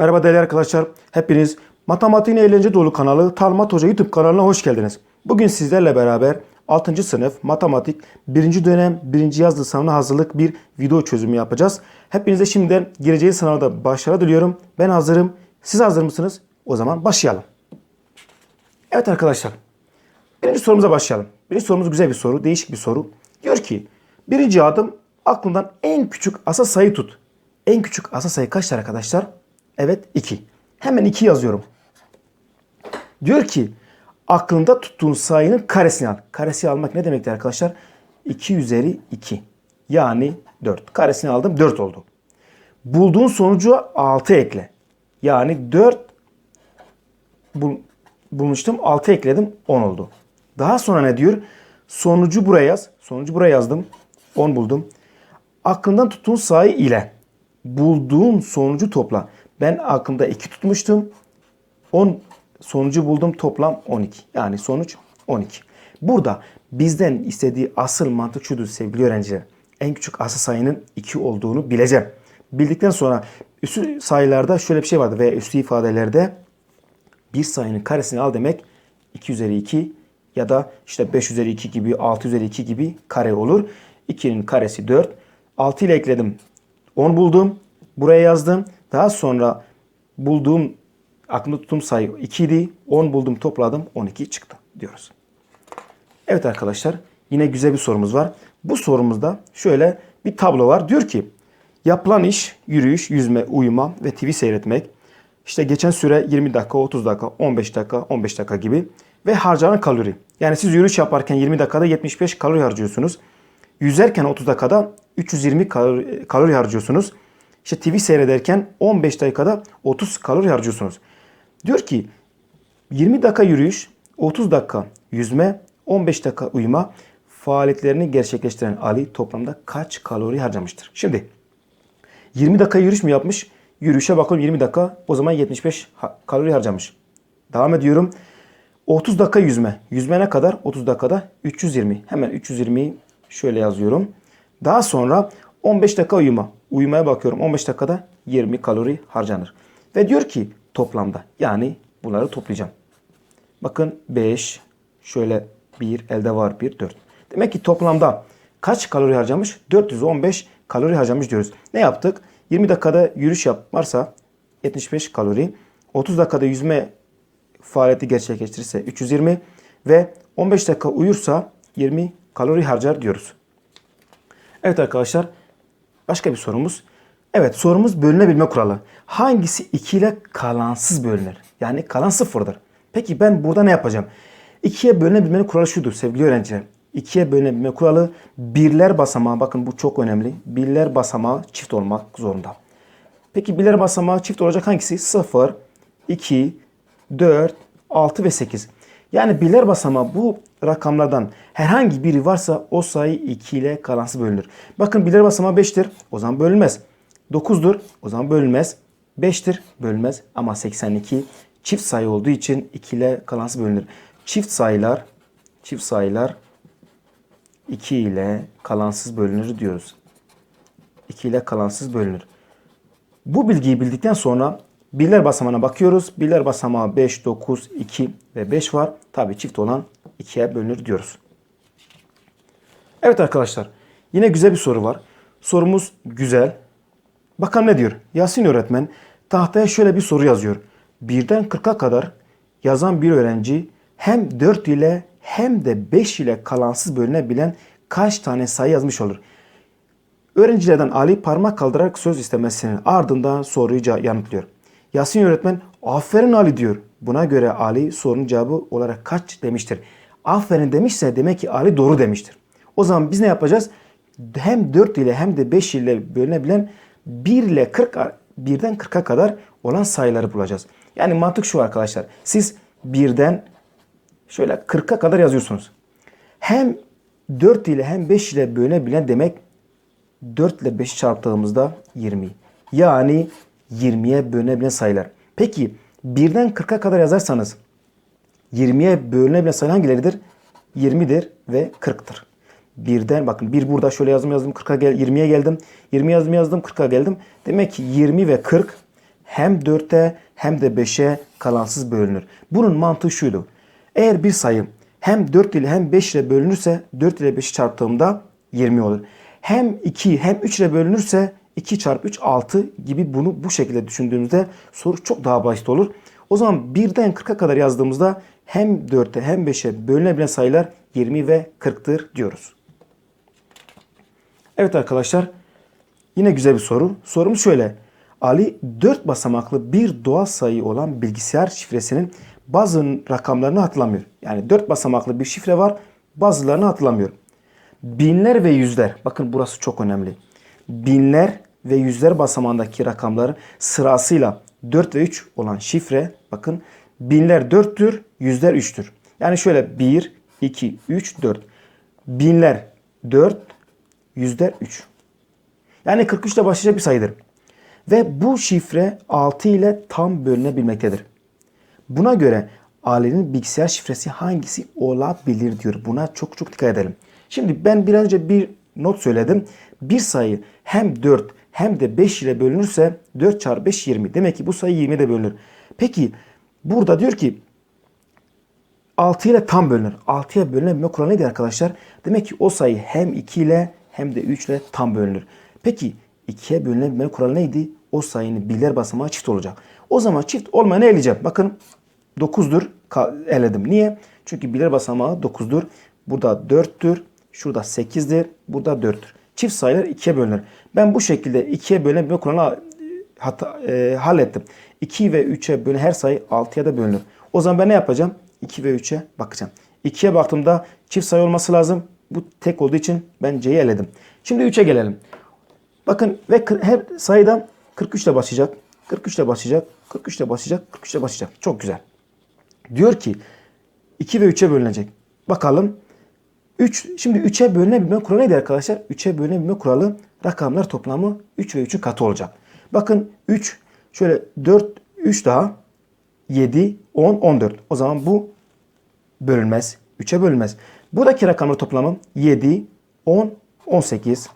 Merhaba değerli arkadaşlar. Hepiniz Matematiğin Eğlence Dolu kanalı Talmat Hoca YouTube kanalına hoş geldiniz. Bugün sizlerle beraber 6. sınıf matematik 1. dönem 1. yazılı sınavına hazırlık bir video çözümü yapacağız. Hepinize şimdiden gireceği sınavda başarı diliyorum. Ben hazırım. Siz hazır mısınız? O zaman başlayalım. Evet arkadaşlar. Birinci sorumuza başlayalım. Birinci sorumuz güzel bir soru. Değişik bir soru. Diyor ki birinci adım aklından en küçük asal sayı tut. En küçük asal sayı kaçtır arkadaşlar? Evet 2. Hemen 2 yazıyorum. Diyor ki aklında tuttuğun sayının karesini al. Karesi almak ne demektir arkadaşlar? 2 üzeri 2. Yani 4. Karesini aldım 4 oldu. Bulduğun sonucu 6 ekle. Yani 4 bul, bulmuştum. 6 ekledim 10 oldu. Daha sonra ne diyor? Sonucu buraya yaz. Sonucu buraya yazdım. 10 buldum. Aklından tuttuğun sayı ile bulduğun sonucu topla. Ben aklımda 2 tutmuştum. 10 sonucu buldum toplam 12. Yani sonuç 12. Burada bizden istediği asıl mantık şudur sevgili öğrenciler. En küçük asıl sayının 2 olduğunu bileceğim. Bildikten sonra üstü sayılarda şöyle bir şey vardı veya üstü ifadelerde bir sayının karesini al demek 2 üzeri 2 ya da işte 5 üzeri 2 gibi 6 üzeri 2 gibi kare olur. 2'nin karesi 4. 6 ile ekledim. 10 buldum. Buraya yazdım. Daha sonra bulduğum aklımda tuttuğum sayı 2 idi. 10 buldum topladım 12 çıktı diyoruz. Evet arkadaşlar yine güzel bir sorumuz var. Bu sorumuzda şöyle bir tablo var. Diyor ki yapılan iş yürüyüş, yüzme, uyuma ve TV seyretmek. İşte geçen süre 20 dakika, 30 dakika, 15 dakika, 15 dakika gibi ve harcanan kalori. Yani siz yürüyüş yaparken 20 dakikada 75 kalori harcıyorsunuz. Yüzerken 30 dakikada 320 kalori, kalori harcıyorsunuz. İşte TV seyrederken 15 dakikada 30 kalori harcıyorsunuz. Diyor ki 20 dakika yürüyüş, 30 dakika yüzme, 15 dakika uyuma faaliyetlerini gerçekleştiren Ali toplamda kaç kalori harcamıştır? Şimdi 20 dakika yürüyüş mü yapmış? Yürüyüşe bakalım 20 dakika o zaman 75 ha- kalori harcamış. Devam ediyorum. 30 dakika yüzme. Yüzme ne kadar? 30 dakikada 320. Hemen 320'yi şöyle yazıyorum. Daha sonra 15 dakika uyuma. Uyumaya bakıyorum 15 dakikada 20 kalori harcanır. Ve diyor ki toplamda yani bunları toplayacağım. Bakın 5, şöyle 1, elde var 1, 4. Demek ki toplamda kaç kalori harcamış? 415 kalori harcamış diyoruz. Ne yaptık? 20 dakikada yürüyüş yaparsa 75 kalori. 30 dakikada yüzme faaliyeti gerçekleştirirse 320 ve 15 dakika uyursa 20 kalori harcar diyoruz. Evet arkadaşlar başka bir sorumuz. Evet sorumuz bölünebilme kuralı. Hangisi 2 ile kalansız bölünür? Yani kalan sıfırdır. Peki ben burada ne yapacağım? 2'ye bölünebilmenin kuralı şudur sevgili öğrenciler. 2'ye bölünebilme kuralı birler basamağı bakın bu çok önemli. Birler basamağı çift olmak zorunda. Peki birler basamağı çift olacak hangisi? 0, 2, 4, 6 ve 8. Yani birler basamağı bu rakamlardan herhangi biri varsa o sayı 2 ile kalansız bölünür. Bakın birler basamağı 5'tir. O zaman bölünmez. 9'dur. O zaman bölünmez. 5'tir. Bölünmez. Ama 82 çift sayı olduğu için 2 ile kalansız bölünür. Çift sayılar çift sayılar 2 ile kalansız bölünür diyoruz. 2 ile kalansız bölünür. Bu bilgiyi bildikten sonra birler basamağına bakıyoruz. Birler basamağı 5, 9, 2 ve 5 var. Tabii çift olan 2'ye bölünür diyoruz. Evet arkadaşlar. Yine güzel bir soru var. Sorumuz güzel. Bakalım ne diyor? Yasin öğretmen tahtaya şöyle bir soru yazıyor. Birden 40'a kadar yazan bir öğrenci hem 4 ile hem de 5 ile kalansız bölünebilen kaç tane sayı yazmış olur? Öğrencilerden Ali parmak kaldırarak söz istemesinin ardından soruyu yanıtlıyor. Yasin öğretmen aferin Ali diyor. Buna göre Ali sorunun cevabı olarak kaç demiştir. Aferin demişse demek ki Ali doğru demiştir. O zaman biz ne yapacağız? Hem 4 ile hem de 5 ile bölünebilen 1 ile 40 a- birden 40'a kadar olan sayıları bulacağız. Yani mantık şu arkadaşlar. Siz birden şöyle 40'a kadar yazıyorsunuz. Hem 4 ile hem 5 ile bölünebilen demek 4 ile 5'i çarptığımızda 20. Yani 20'ye bölünebilen sayılar. Peki birden 40'a kadar yazarsanız 20'ye bölünebilen sayı hangileridir? 20'dir ve 40'tır. Birden bakın bir burada şöyle yazdım yazdım 40'a gel 20'ye geldim. 20 yazdım yazdım 40'a geldim. Demek ki 20 ve 40 hem 4'e hem de 5'e kalansız bölünür. Bunun mantığı şuydu. Eğer bir sayı hem 4 ile hem 5 ile bölünürse 4 ile 5'i çarptığımda 20 olur. Hem 2 hem 3 ile bölünürse 2 çarpı 3 6 gibi bunu bu şekilde düşündüğümüzde soru çok daha basit olur. O zaman 1'den 40'a kadar yazdığımızda hem 4'e hem 5'e bölünebilen sayılar 20 ve 40'tır diyoruz. Evet arkadaşlar yine güzel bir soru. Sorumuz şöyle. Ali 4 basamaklı bir doğal sayı olan bilgisayar şifresinin bazı rakamlarını hatırlamıyor. Yani 4 basamaklı bir şifre var bazılarını hatırlamıyor. Binler ve yüzler bakın burası çok önemli. Binler ve yüzler basamağındaki rakamların sırasıyla 4 ve 3 olan şifre bakın binler 4'tür yüzler 3'tür. Yani şöyle 1, 2, 3, 4. Binler 4, yüzler 3. Yani 43 ile başlayacak bir sayıdır. Ve bu şifre 6 ile tam bölünebilmektedir. Buna göre Ali'nin bilgisayar şifresi hangisi olabilir diyor. Buna çok çok dikkat edelim. Şimdi ben bir önce bir not söyledim. Bir sayı hem 4 hem de 5 ile bölünürse 4 çarpı 5 20. Demek ki bu sayı 20 de bölünür. Peki burada diyor ki 6 ile tam bölünür. 6'ya bölünebilme kuralı neydi arkadaşlar? Demek ki o sayı hem 2 ile hem de 3 ile tam bölünür. Peki 2'ye bölünebilme kuralı neydi? O sayının birler basamağı çift olacak. O zaman çift olmayanı eleyeceğim. Bakın 9'dur eledim. Niye? Çünkü birler basamağı 9'dur. Burada 4'tür. Şurada 8'dir. Burada 4'tür. Çift sayılar 2'ye bölünür. Ben bu şekilde 2'ye bölünebilme kuralını hata, e, hallettim. 2 ve 3'e bölünen her sayı 6'ya da bölünür. O zaman ben ne yapacağım? 2 ve 3'e bakacağım. 2'ye baktığımda çift sayı olması lazım. Bu tek olduğu için ben C'yi eledim. Şimdi 3'e gelelim. Bakın ve her sayıdan 43 ile başlayacak. 43 ile başlayacak. 43 ile başlayacak. 43 ile başlayacak. Çok güzel. Diyor ki 2 ve 3'e bölünecek. Bakalım. 3 şimdi 3'e bölünebilme kuralı neydi arkadaşlar? 3'e bölünebilme kuralı rakamlar toplamı 3 ve 3'ün katı olacak. Bakın 3 şöyle 4 3 daha 7 10 14. O zaman bu bölünmez. 3'e bölünmez. Buradaki rakamlar toplamı 7 10 18.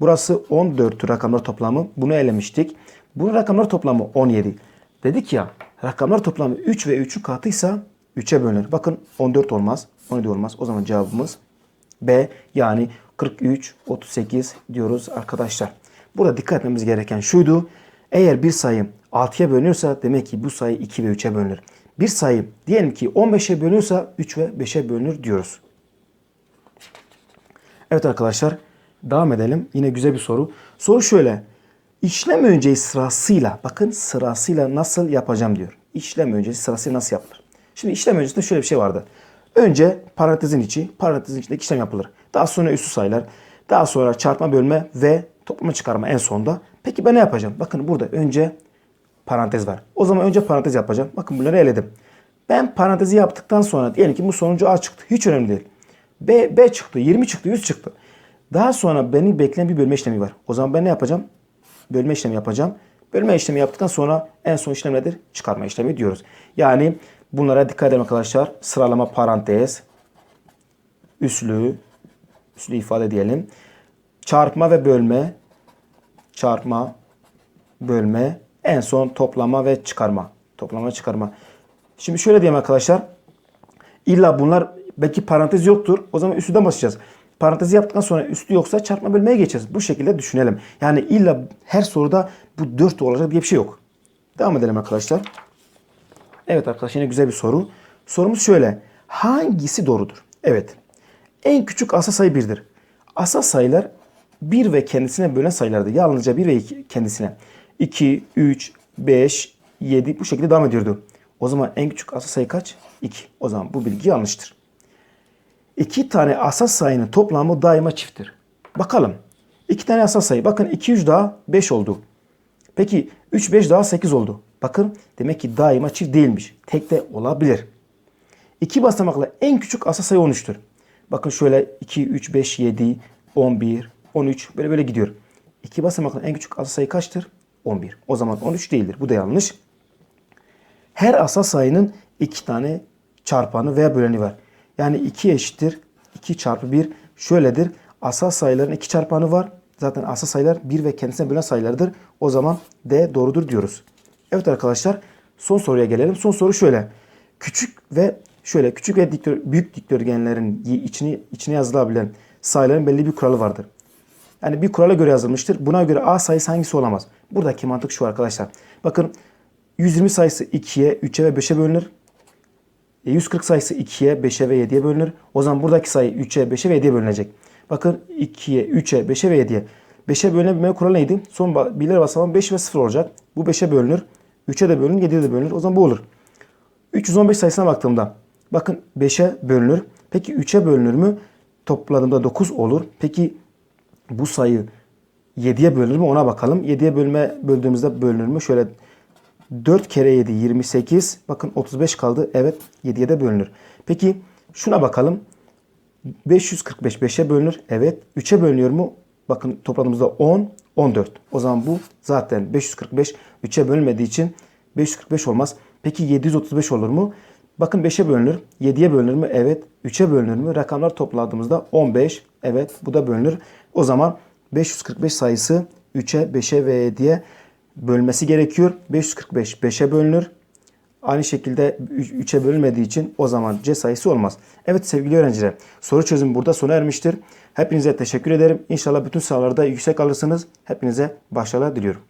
Burası 14 rakamlar toplamı. Bunu elemiştik. Bunun rakamlar toplamı 17. Dedik ya rakamlar toplamı 3 ve 3'ün katıysa 3'e bölünür. Bakın 14 olmaz. 17 olmaz. O zaman cevabımız B yani 43 38 diyoruz arkadaşlar. Burada dikkat etmemiz gereken şuydu. Eğer bir sayı 6'ya bölünüyorsa demek ki bu sayı 2 ve 3'e bölünür. Bir sayı diyelim ki 15'e bölünüyorsa 3 ve 5'e bölünür diyoruz. Evet arkadaşlar devam edelim. Yine güzel bir soru. Soru şöyle. İşlem öncesi sırasıyla bakın sırasıyla nasıl yapacağım diyor. İşlem öncesi sırasıyla nasıl yapılır? Şimdi işlem öncesinde şöyle bir şey vardı. Önce parantezin içi, parantezin içindeki işlem yapılır. Daha sonra üstü sayılar, daha sonra çarpma, bölme ve toplama çıkarma en sonda. Peki ben ne yapacağım? Bakın burada önce parantez var. O zaman önce parantez yapacağım. Bakın bunları eledim. Ben parantezi yaptıktan sonra diyelim ki bu sonucu A çıktı. Hiç önemli değil. B, B çıktı, 20 çıktı, 100 çıktı. Daha sonra beni bekleyen bir bölme işlemi var. O zaman ben ne yapacağım? Bölme işlemi yapacağım. Bölme işlemi yaptıktan sonra en son işlem nedir? Çıkarma işlemi diyoruz. Yani bunlara dikkat edin arkadaşlar. Sıralama parantez, üslü, üslü ifade diyelim. Çarpma ve bölme, çarpma, bölme, en son toplama ve çıkarma. Toplama çıkarma. Şimdi şöyle diyeyim arkadaşlar. İlla bunlar belki parantez yoktur. O zaman üstüden başlayacağız. Parantezi yaptıktan sonra üstü yoksa çarpma bölmeye geçeceğiz. Bu şekilde düşünelim. Yani illa her soruda bu 4 olacak diye bir şey yok. Devam edelim arkadaşlar. Evet arkadaşlar yine güzel bir soru. Sorumuz şöyle. Hangisi doğrudur? Evet. En küçük asal sayı 1'dir. Asal sayılar 1 ve kendisine bölen sayılardır. Yalnızca 1 ve 2 kendisine. 2, 3, 5, 7 bu şekilde devam ediyordu. O zaman en küçük asal sayı kaç? 2. O zaman bu bilgi yanlıştır. İki tane asal sayının toplamı daima çifttir. Bakalım. İki tane asal sayı. Bakın 2, 3 daha 5 oldu. Peki 3, 5 daha 8 oldu. Bakın demek ki daima çift değilmiş. Tek de olabilir. İki basamaklı en küçük asal sayı 13'tür. Bakın şöyle 2, 3, 5, 7, 11, 13 böyle böyle gidiyor. İki basamaklı en küçük asal sayı kaçtır? 11. O zaman 13 değildir. Bu da yanlış. Her asal sayının iki tane çarpanı veya böleni var. Yani 2 eşittir 2 çarpı 1 şöyledir. Asal sayıların iki çarpanı var. Zaten asal sayılar 1 ve kendisine bölen sayılardır. O zaman D doğrudur diyoruz. Evet arkadaşlar son soruya gelelim. Son soru şöyle. Küçük ve şöyle küçük ve dikdör, büyük dikdörtgenlerin içine, içine yazılabilen sayıların belli bir kuralı vardır. Yani bir kurala göre yazılmıştır. Buna göre A sayısı hangisi olamaz? Buradaki mantık şu arkadaşlar. Bakın 120 sayısı 2'ye, 3'e ve 5'e bölünür. E, 140 sayısı 2'ye, 5'e ve 7'ye bölünür. O zaman buradaki sayı 3'e, 5'e ve 7'ye bölünecek. Bakın 2'ye, 3'e, 5'e ve 7'ye. 5'e bölünebilme kuralı neydi? Son birler basamak 5 ve 0 olacak. Bu 5'e bölünür. 3'e de bölünür, 7'ye de bölünür. O zaman bu olur. 315 sayısına baktığımda bakın 5'e bölünür. Peki 3'e bölünür mü? Topladığımda 9 olur. Peki bu sayı 7'ye bölünür mü ona bakalım. 7'ye bölme böldüğümüzde bölünür mü? Şöyle 4 kere 7 28. Bakın 35 kaldı. Evet 7'ye de bölünür. Peki şuna bakalım. 545 5'e bölünür. Evet. 3'e bölünüyor mu? Bakın topladığımızda 10, 14. O zaman bu zaten 545 3'e bölünmediği için 545 olmaz. Peki 735 olur mu? Bakın 5'e bölünür. 7'ye bölünür mü? Evet. 3'e bölünür mü? Rakamlar topladığımızda 15. Evet. Bu da bölünür. O zaman 545 sayısı 3'e, 5'e ve 7'ye bölmesi gerekiyor. 545 5'e bölünür. Aynı şekilde 3'e bölünmediği için o zaman C sayısı olmaz. Evet sevgili öğrenciler soru çözümü burada sona ermiştir. Hepinize teşekkür ederim. İnşallah bütün sınavlarda yüksek alırsınız. Hepinize başarılar diliyorum.